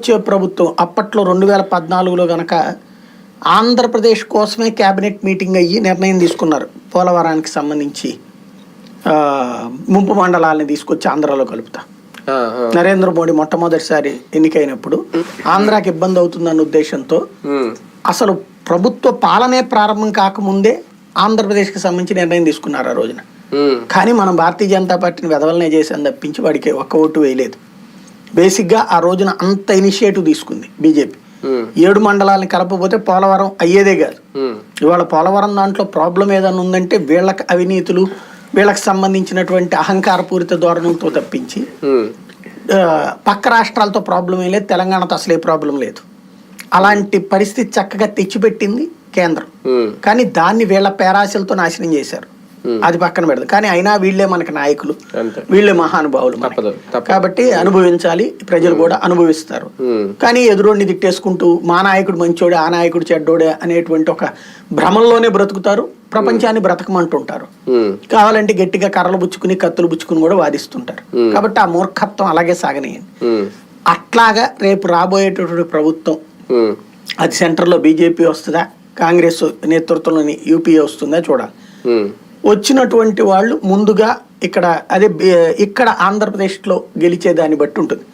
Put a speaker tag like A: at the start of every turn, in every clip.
A: వచ్చే ప్రభుత్వం అప్పట్లో రెండు వేల పద్నాలుగులో గనక ఆంధ్రప్రదేశ్ కోసమే కేబినెట్ మీటింగ్ అయ్యి నిర్ణయం తీసుకున్నారు. పోలవరానికి సంబంధించి ఆ, ముంపు మండలాలని తీసుకొచ్చి ఆంధ్రాలో కలుపుతా. నరేంద్ర మోడీ మొట్టమొదటిసారి ఎన్నికైనప్పుడు ఆంధ్రాకి ఇబ్బంది అవుతుందన్న ఉద్దేశంతో అసలు ప్రభుత్వ పాలనే ప్రారంభం కాకముందే ఆంధ్రప్రదేశ్కి సంబంధించి నిర్ణయం తీసుకున్నారు ఆ రోజున. కానీ మనం భారతీయ జనతా పార్టీని వెదవలనే చేసాను తప్పించి వాడికి ఒక్క ఓటు వేయలేదు. బేసిక్గా ఆ రోజున అంత ఇనిషియేటివ్ తీసుకుంది బీజేపీ. ఏడు మండలాలను కలపకపోతే పోలవరం అయ్యేదే కాదు. ఇవాళ పోలవరం దాంట్లో ప్రాబ్లం ఏదైనా ఉందంటే వీళ్ళకి అవినీతులు వీళ్ళకి సంబంధించినటువంటి అహంకారపూరిత ధోరణులతో తప్పించి పక్క రాష్ట్రాలతో ప్రాబ్లం ఏం లేదు తెలంగాణతో అసలే ప్రాబ్లం లేదు. అలాంటి పరిస్థితి చక్కగా తెచ్చిపెట్టింది కేంద్రం. కానీ దాన్ని వీళ్ళ పేరాశలతో నాశనం చేశారు. అది పక్కన పెడదు. కానీ అయినా వీళ్ళే మనకి నాయకులు. వీళ్ళే మహానుభావులు కాబట్టి అనుభవించాలి ప్రజలు కూడా అనుభవిస్తారు.
B: ఉమ్,
A: కానీ ఎదురోడిని తిట్టేసుకుంటూ మా నాయకుడు మంచోడే ఆ నాయకుడు చెడ్డోడే అనేటువంటి ఒక భ్రమంలోనే బ్రతుకుతారు. ప్రపంచాన్ని బ్రతకమంటుంటారు. కావాలంటే గట్టిగా కర్రలు బుచ్చుకుని కత్తులు బుచ్చుకుని కూడా వాదిస్తుంటారు. కాబట్టి ఆ మూర్ఖత్వం అలాగే సాగనీయండి. అట్లాగా రేపు రాబోయేటటువంటి ప్రభుత్వం అది సెంటర్లో బీజేపీ వస్తుందా? కాంగ్రెస్ నేతృత్వంలోని యూపీఏ వస్తుందా? చూడాలి. వచ్చినటువంటి వాళ్ళు ముందుగా ఇక్కడ అదే ఇక్కడ ఆంధ్రప్రదేశ్లో గెలిచే దాన్ని బట్టి ఉంటుంది.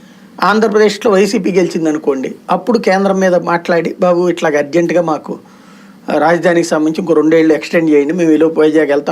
A: ఆంధ్రప్రదేశ్లో వైసీపీ గెలిచిందనుకోండి అప్పుడు కేంద్రం మీద మాట్లాడి బాబు ఇట్లాగ అర్జెంటుగా మాకు రాజధానికి సంబంధించి ఇంకో రెండేళ్ళు ఎక్స్టెండ్ చేయండి మేము ఈలోపు వైజాగ్ వెళ్తాం.